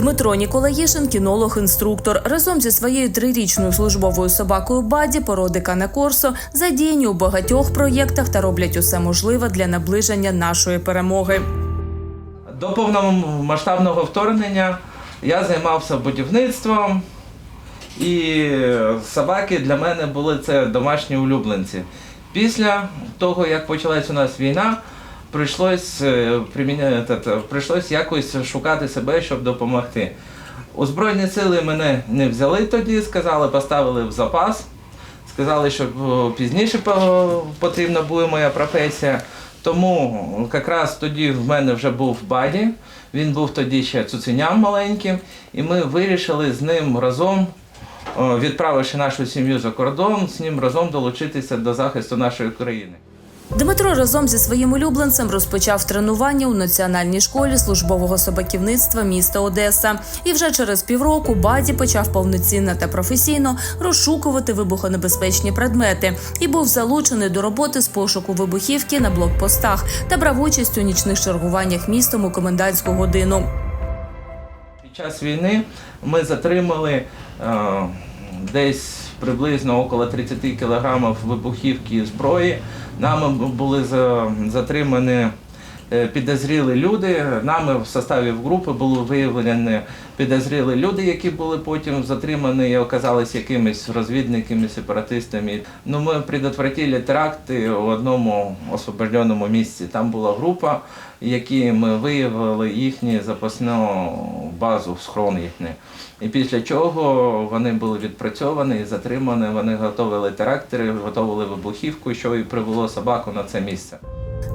Дмитро Ніколаїшин кінолог-інструктор. Разом зі своєю трирічною службовою собакою Баді породи Кане Корсо задіяні у багатьох проєктах та роблять усе можливе для наближення нашої перемоги. До повномасштабного вторгнення я займався будівництвом, і собаки для мене були це домашні улюбленці. Після того, як почалась у нас війна, прийшлось, е, та, прийшлось якось шукати себе, щоб допомогти. У Збройні сили мене не взяли тоді, сказали, поставили в запас. Сказали, що е, пізніше потрібна буде моя професія. Тому якраз тоді в мене вже був баді, він був тоді ще цуценям маленьким, і ми вирішили з ним разом, е, відправивши нашу сім'ю за кордон, з ним разом долучитися до захисту нашої країни. Дмитро разом зі своїм улюбленцем розпочав тренування у національній школі службового собаківництва міста Одеса. І вже через півроку Баді почав повноцінно та професійно розшукувати вибухонебезпечні предмети і був залучений до роботи з пошуку вибухівки на блокпостах та брав участь у нічних чергуваннях містом у комендантську годину. Під час війни ми затримали е, десь приблизно около 30 кілограмів вибухівки зброї. Нами були за- затримані е, підозрілі люди. Нами в составі групи були виявлені підозрілі люди, які були потім затримані і оказалися якимись розвідниками, сепаратистами. Ну, ми предотвратили теракти у одному освобожденому місці. Там була група, які ми виявили їхню запасну базу, схрон їхній. І після чого вони були відпрацьовані і затримані. Вони готували терактори, готували вибухівку, що і привело собаку на це місце.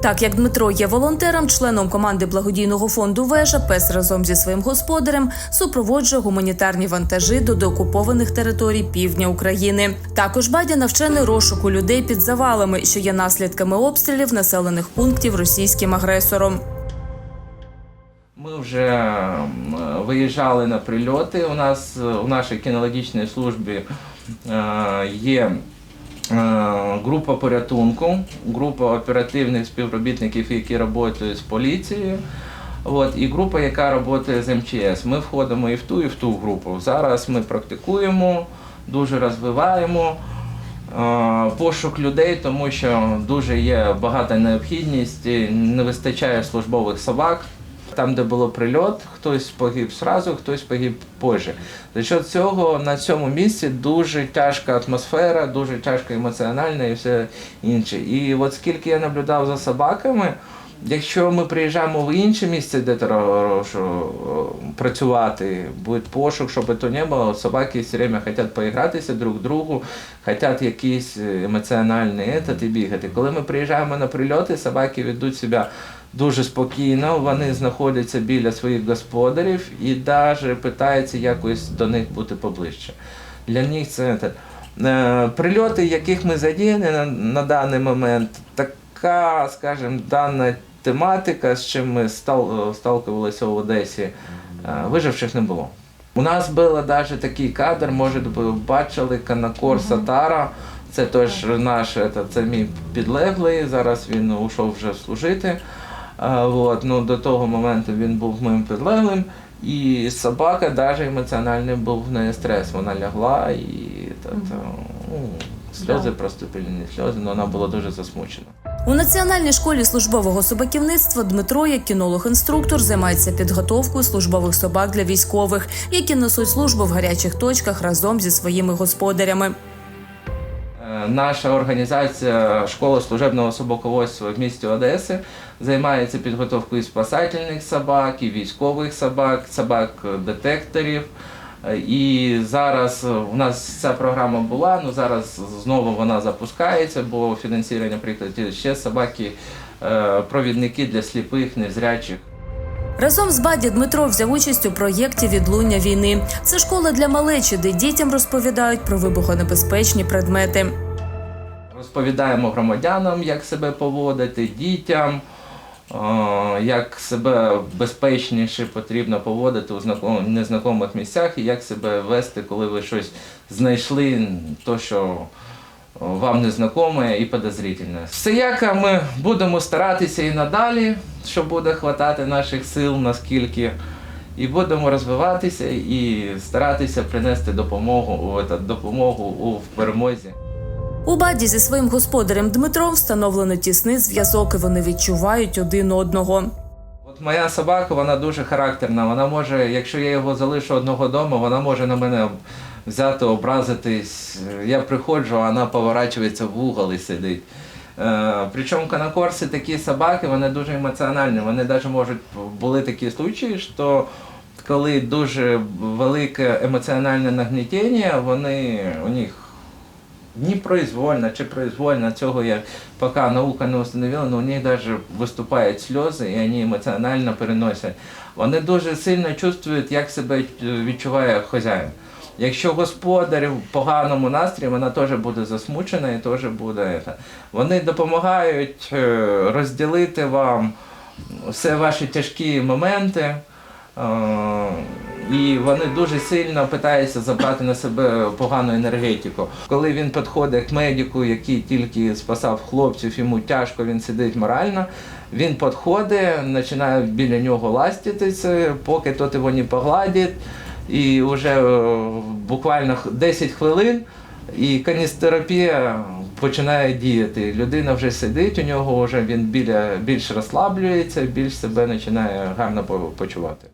Так як Дмитро є волонтером, членом команди благодійного фонду Вежа, пес разом зі своїм господарем супроводжує гуманітарні вантажі до деокупованих територій півдня України. Також Бадя навчений розшуку людей під завалами, що є наслідками обстрілів населених пунктів російським агресором. Ми вже виїжджали на прильоти. У нас у нашій кінологічній службі е, є е, група порятунку, група оперативних співробітників, які працюють з поліцією. От, і група, яка працює з МЧС. Ми входимо і в ту, і в ту групу. Зараз ми практикуємо, дуже розвиваємо е, пошук людей, тому що дуже є багата необхідність, не вистачає службових собак. Там, де було прильот, хтось погиб зразу, хтось погиб позже. За що цього на цьому місці дуже тяжка атмосфера, дуже тяжко емоціональна і все інше. І от скільки я наблюдав за собаками, якщо ми приїжджаємо в інше місце, де треба працювати, буде пошук, щоб то не було, собаки все время хочуть поігратися друг другу, хочуть якийсь емоціональний етат і бігати. Коли ми приїжджаємо на прильоти, собаки ведуть себе дуже спокійно, вони знаходяться біля своїх господарів і навіть питаються якось до них бути поближче. Для них це. Е, прильоти, яких ми задіяні на, на даний момент, така, скажімо, дана тематика, з чим ми стал, сталкувалися в Одесі, е, виживших не було. У нас був навіть такий кадр, може ви бачили Канакор Сатара. Це теж наш, це, це мій підлеглий. Зараз він ушов вже служити. От, ну, до того моменту він був моїм підлеглим. І собака навіть емоціональний був в неї стрес. Вона лягла і та, ну, сльози проступили, не сльози, але вона була дуже засмучена. У Національній школі службового собаківництва Дмитро, як кінолог-інструктор, займається підготовкою службових собак для військових, які несуть службу в гарячих точках разом зі своїми господарями. Наша організація школа служебного собаководства в місті Одеси займається підготовкою спасательних собак, і військових собак, собак-детекторів. І зараз у нас ця програма була, але зараз знову вона запускається, бо фінансування прикладі ще собаки, е, для сліпих, незрячих. Разом з Баді Дмитро взяв участь у проєкті Відлуння війни. Це школа для малечі, де дітям розповідають про вибухонебезпечні предмети. Розповідаємо громадянам, як себе поводити, дітям, як себе безпечніше потрібно поводити у знаком- незнайомих місцях і як себе вести, коли ви щось знайшли, то що вам незнакоме і подозрительне. Всіяка ми будемо старатися і надалі, що буде хватати наших сил, наскільки. і будемо розвиватися і старатися принести допомогу, допомогу у перемозі. У баді зі своїм господарем Дмитром встановлено тісний зв'язок, і вони відчувають один одного. От моя собака, вона дуже характерна. Вона може, якщо я його залишу одного дому, вона може на мене взяти, образитись. Я приходжу, вона поворачується в угол і сидить. Е, причому канакорси такі собаки, вони дуже емоціональні. Вони навіть можуть були такі случаї, що коли дуже велике емоціональне нагнітення, вони у них непроизвольно чи произвольно, цього я поки наука не встановила, у них навіть виступають сльози і вони емоціонально переносять. Вони дуже сильно чувствують, як себе е, відчуває хазяїн. Якщо господар в поганому настрої, вона теж буде засмучена і теж буде. Вони допомагають е, розділити вам все ваші тяжкі моменти. І вони дуже сильно питаються забрати на себе погану енергетику. Коли він підходить к медику, який тільки спасав хлопців, йому тяжко, він сидить морально. Він підходить, починає біля нього ластитися, поки тот його не погладить. І вже е, буквально 10 хвилин і каністерапія починає діяти. Людина вже сидить, у нього вже він біля більш розслаблюється, більш себе починає гарно почувати.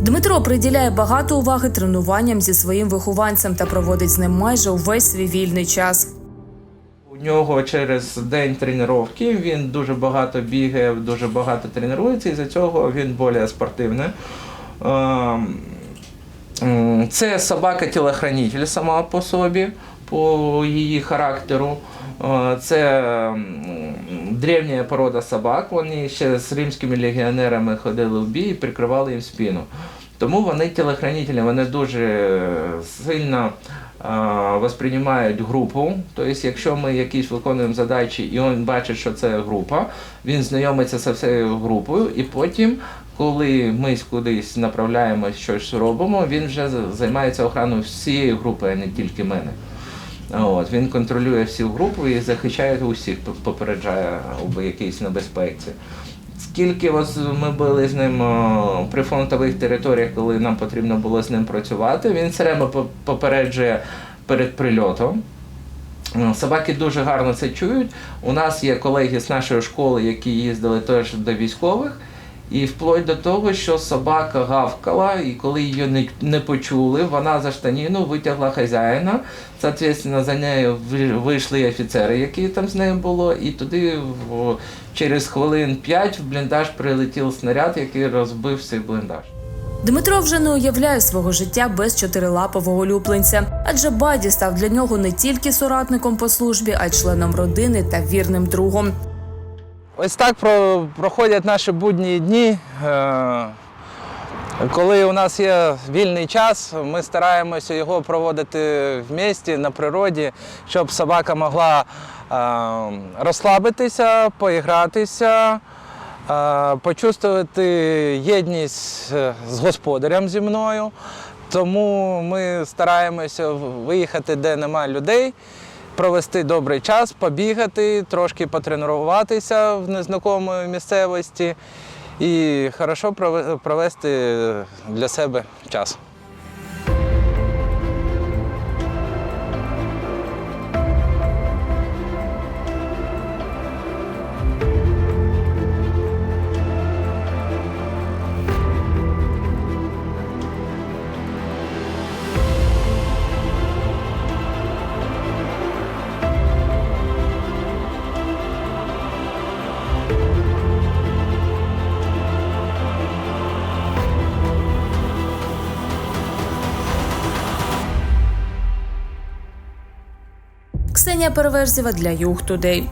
Дмитро приділяє багато уваги тренуванням зі своїм вихованцем та проводить з ним майже увесь свій вільний час. У нього через день тренування він дуже багато бігає, дуже багато тренується, і за цього він більш спортивний. Ем, Це собака-тілохранитель сама по собі, по її характеру. Е, Це древня порода собак. Вони ще з римськими легіонерами ходили в бій і прикривали їм спину. Тому вони тілохранителі, вони дуже сильно е, восприймають групу. Тобто, якщо ми якісь виконуємо задачі, і він бачить, що це група, він знайомиться зі всією групою, і потім, коли ми кудись направляємось, щось робимо, він вже займається охороною всієї групи, а не тільки мене. От, він контролює всю групу і захищає усіх, попереджає у якійсь небезпеці. Скільки ось ми були з ним при фронтових територіях, коли нам потрібно було з ним працювати, він все время попереджує перед прильотом. Собаки дуже гарно це чують. У нас є колеги з нашої школи, які їздили теж до військових. І вплоть до того, що собака гавкала, і коли її не, не почули, вона за штаніну витягла хазяїна. Соответственно, за нею ви- вийшли офіцери, які там з нею було, і туди в, через хвилин 5 в бліндаж прилетів снаряд, який розбив цей бліндаж. Дмитро вже не уявляє свого життя без чотирилапового улюбленця, адже Баді став для нього не тільки соратником по службі, а й членом родини та вірним другом. Ось так про- проходять наші будні дні. Е, Коли у нас є вільний час, ми стараємося його проводити в місті, на природі, щоб собака могла е, розслабитися, поігратися, е, почувствувати єдність з господарем зі мною. Тому ми стараємося виїхати, де немає людей, провести добрий час, побігати, трошки потренуватися в незнакомої місцевості і хорошо прове- провести для себе час. Ксенія Переверзєва для Юг Тудей.